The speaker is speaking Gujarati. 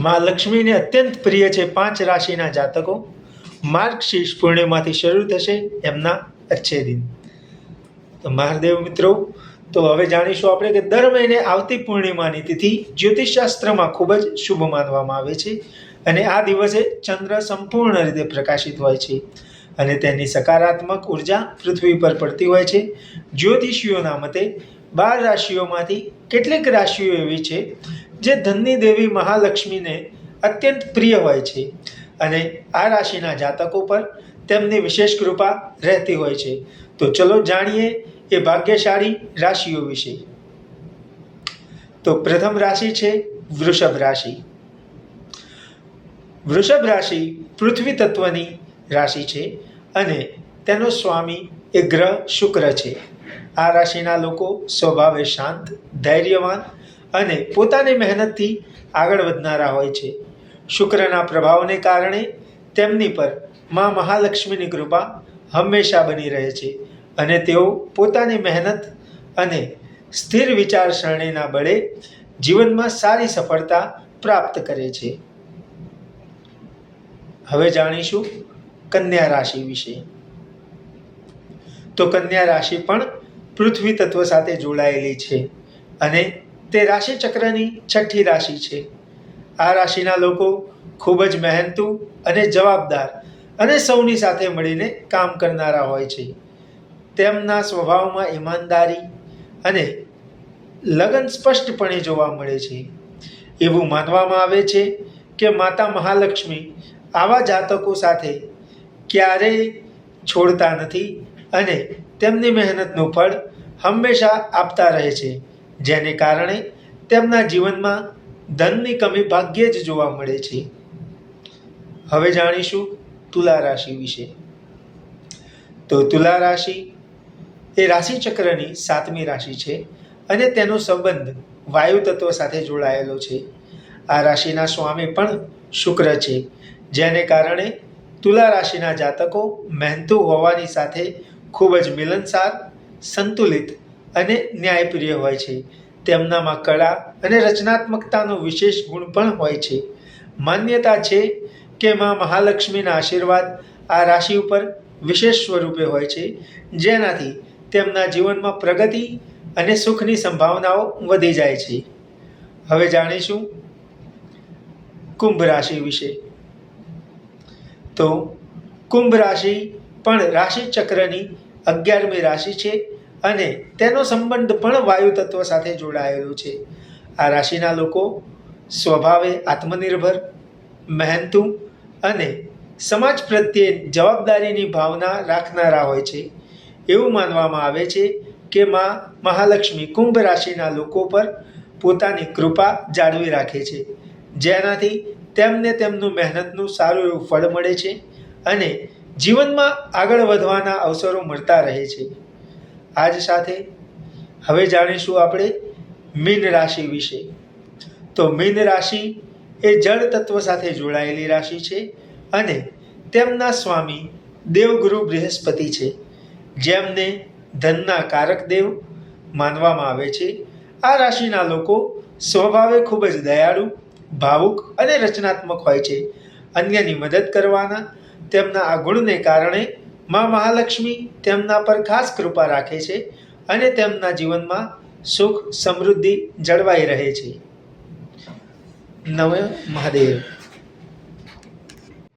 માં લક્ષ્મીને અત્યંત પ્રિય છે પાંચ રાશિના જાતકો. માર્ગશીર્ષ પૂર્ણિમાથી શરૂ થશે એમના અચ્છે દિન. તો મહાદેવ મિત્રો, તો હવે જાણીશું આપણે કે દર મહિને આવતી પૂર્ણિમાની તિથિ જ્યોતિષશાસ્ત્રમાં ખૂબ જ શુભ માનવામાં આવે છે અને આ દિવસે ચંદ્ર સંપૂર્ણ રીતે પ્રકાશિત હોય છે અને તેની સકારાત્મક ઊર્જા પૃથ્વી પર પડતી હોય છે. જ્યોતિષીઓના મતે બાર રાશિઓમાંથી કેટલીક રાશિઓ એવી છે જે ધનની દેવી મહાલક્ષ્મીને અત્યંત પ્રિય હોય છે અને આ રાશિના જાતકો પર તેમની વિશેષ કૃપા રહેતી હોય છે. તો ચલો જાણીએ એ ભાગ્યશાળી રાશિઓ વિશે. તો પ્રથમ રાશિ છે વૃષભ રાશિ. વૃષભ રાશિ પૃથ્વી તત્વની રાશિ છે અને તેનો સ્વામી એ ગ્રહ શુક્ર છે. આ રાશિના લોકો સ્વભાવે શાંત, ધૈર્યવાન અને પોતાની મહેનતથી આગળ વધનારા હોય છે. શુક્રના પ્રભાવને કારણે તેમની પર મા મહાલક્ષ્મીની કૃપા હંમેશા બની રહે છે અને તેઓ પોતાની મહેનત અને સ્થિર વિચારસરણીના બળે જીવનમાં સારી સફળતા પ્રાપ્ત કરે છે. હવે જાણીશું કન્યા રાશિ વિશે. તો કન્યા રાશિ પણ પૃથ્વી તત્વ સાથે જોડાયેલી છે અને તે રાશિ ચક્રની છઠ્ઠી રાશિ છે. આ રાશિના લોકો ખૂબ જ મહેનતુ અને જવાબદાર અને સૌની સાથે મળીને કામ કરનારા હોય છે. તેમના સ્વભાવમાં ઈમાનદારી અને લગન સ્પષ્ટપણે જોવા મળે છે. એવું માનવામાં આવે છે કે માતા મહાલક્ષ્મી આવા જાતકો સાથે ક્યારેય છોડતા નથી અને તેમની મહેનતનું ફળ હંમેશા આપતા રહે છે. જેને કારણે તેમના જીવનમાં ધનની કમી ભાગ્યે જ જોવા મળે છે. હવે જાણીશું તુલા રાશિ વિશે. તો તુલા રાશિ એ રાશિચક્રની સાતમી રાશિ છે અને તેનો સંબંધ વાયુ તત્વ સાથે જોડાયેલો છે. આ રાશિના સ્વામી પણ શુક્ર છે, જેને કારણે તુલા રાશિના જાતકો મહેનતુ હોવાની સાથે ખૂબ જ મિલનસાર, સંતુલિત અને ન્યાયપ્રિય હોય છે. તેમનામાં કળા અને રચનાત્મકતાનો વિશેષ ગુણ પણ હોય છે. માન્યતા છે કે માં મહાલક્ષ્મીના આશીર્વાદ આ રાશિ ઉપર વિશેષ સ્વરૂપે હોય છે, જેનાથી તેમના જીવનમાં પ્રગતિ અને સુખની સંભાવનાઓ વધી જાય છે. હવે જાણીશું કુંભ રાશિ વિશે. તો કુંભ રાશિ પણ રાશિ ચક્રની અગિયારમી રાશિ છે. અને તેનો સંબંધ પણ વાયુ તત્વ સાથે જોડાયેલો છે. આ રાશિના લોકો સ્વભાવે આત્મનિર્ભર, મહેનતુ અને સમાજ પ્રત્યે જવાબદારીની ભાવના રાખનારા હોય છે. એવું માનવામાં આવે છે કે માં મહાલક્ષ્મી કુંભ રાશિના લોકો પર પોતાની કૃપા જાળવી રાખે છે. જેનાથી તેમને તેમનું મહેનતનું સારું એવું ફળ મળે છે અને જીવનમાં આગળ વધવાના અવસરો મળતા રહે છે. આજ સાથે હવે જાણીશું આપણે મીન રાશિ વિશે. તો મીન રાશિ એ જળ તત્વ સાથે જોડાયેલી રાશિ છે અને તેમના સ્વામી દેવગુરુ બૃહસ્પતિ છે, જેમને ધનના કારક દેવ માનવામાં આવે છે. આ રાશિના લોકો સ્વભાવે ખૂબ જ દયાળુ, ભાવુક અને રચનાત્મક હોય છે. અન્યની મદદ કરવાના તેમના આ ગુણને કારણે મા મહાલક્ષ્મી તેમના પર ખાસ કૃપા રાખે છે અને તેમના જીવનમાં સુખ સમૃદ્ધિ જળવાઈ રહે છે. નવ મહાદેવ.